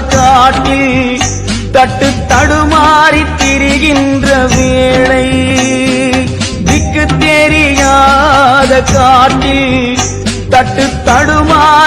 காட்டில் தட்டு தடுமாறி திரிகின்ற வேளை. திக்கு தெரியாத காட்டில் தட்டு தடுமாறி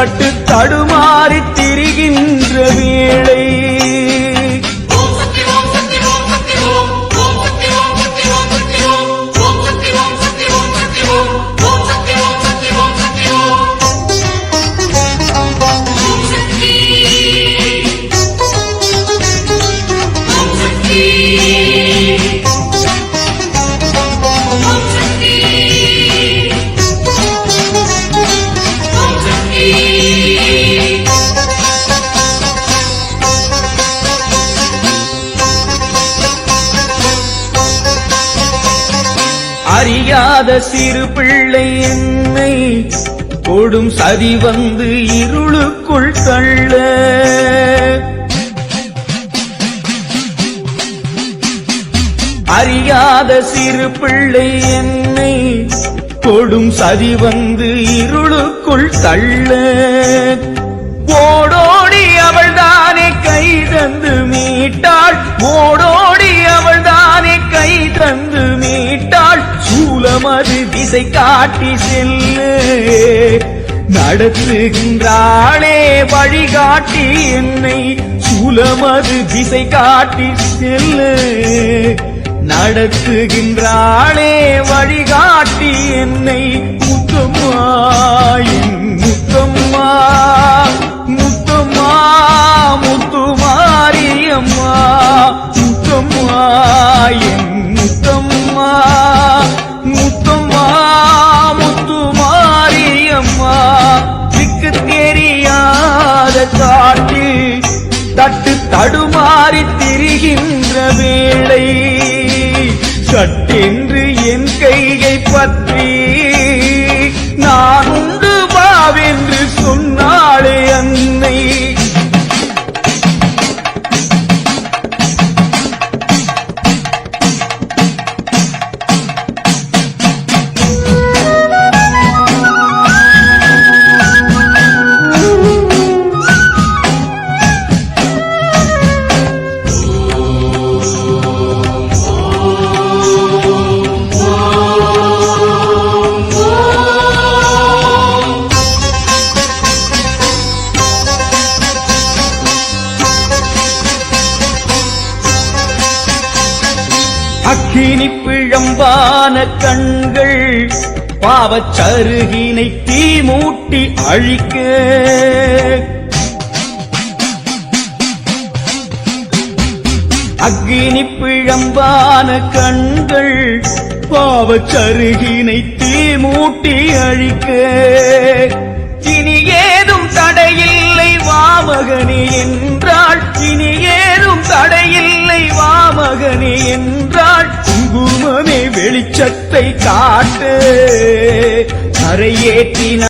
தட்டு தடுமாறி திரிகின்ற வேளை. அறியாத சிறு பிள்ளை என்னை கொடும் சதி வந்து இருளுக்குள் தள்ள. அறியாத சிறு பிள்ளை என்னை கொடும் சதி வந்து இருளுக்குள் தள்ள. ஓடோடி அவள் தானே கை தந்து மீட்டாள் ஓட சூலமது திசை காட்டி செல்லு நடத்துகின்றாளே வழிகாட்டி என்னை சூலமது திசை காட்டி செல்லு நடத்துகின்றாளே வழிகாட்டி என்னை முத்தம்மாயின் முத்தம்மா. சட்டென்று என் கையை பற்றி அக்கினி பிழம்பான கண்கள் பாவச்சருகினை தீ மூட்டி அழிக்க. அக்கினி பிழம்பான கண்கள் பாவச்சருகினை தீ மூட்டி அழிக்க. இனி ஏதும் தடையில்லை வாமகனி என்றாள் இனி வெளிச்சத்தை காட்டு கரையேற்றின